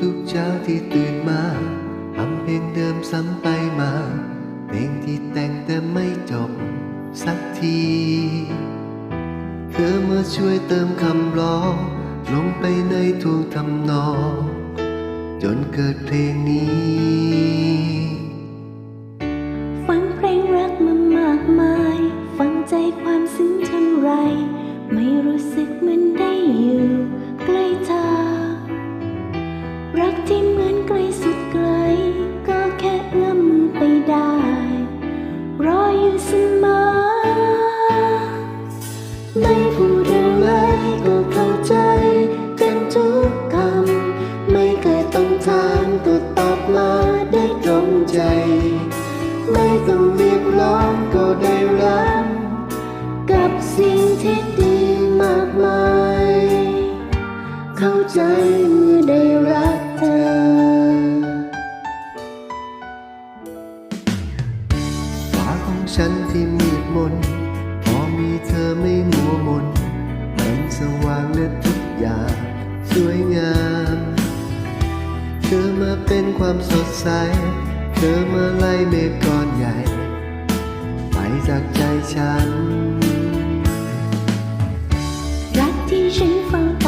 ทุกเช้าที่ตื่นมาทำเพลงเดิมซ้ำไปมา เพลงที่แต่งแต่ไม่จบสักที เธอมาช่วยเติมคำร้องลงไปในทวงทำนอง จนเกิดเพลงนี้ รักที่เหมือนไกลสุดไกล ก็แค่เอื้อมมือไปได้ รออยู่เสมอ ไม่พูดอะไรก็เข้าใจ กันทุกคำ ไม่เคยต้องถามก็ตอบมาได้ตรงใจ ไม่ต้อง ที่มืดมน พอมีเธอไม่มัวมน มันสว่างและทุกอย่าง สวยงาม เธอมาเป็นความสดใส เธอมาไล่เมฆก้อนใหญ่ ไปจากใจฉัน รักที่ฉันเฝ้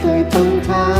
ำไม่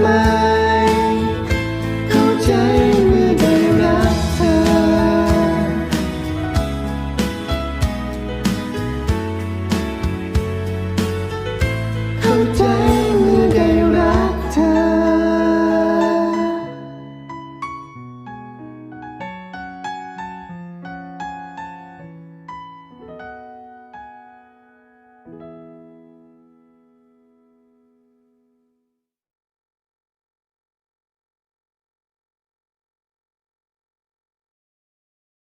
my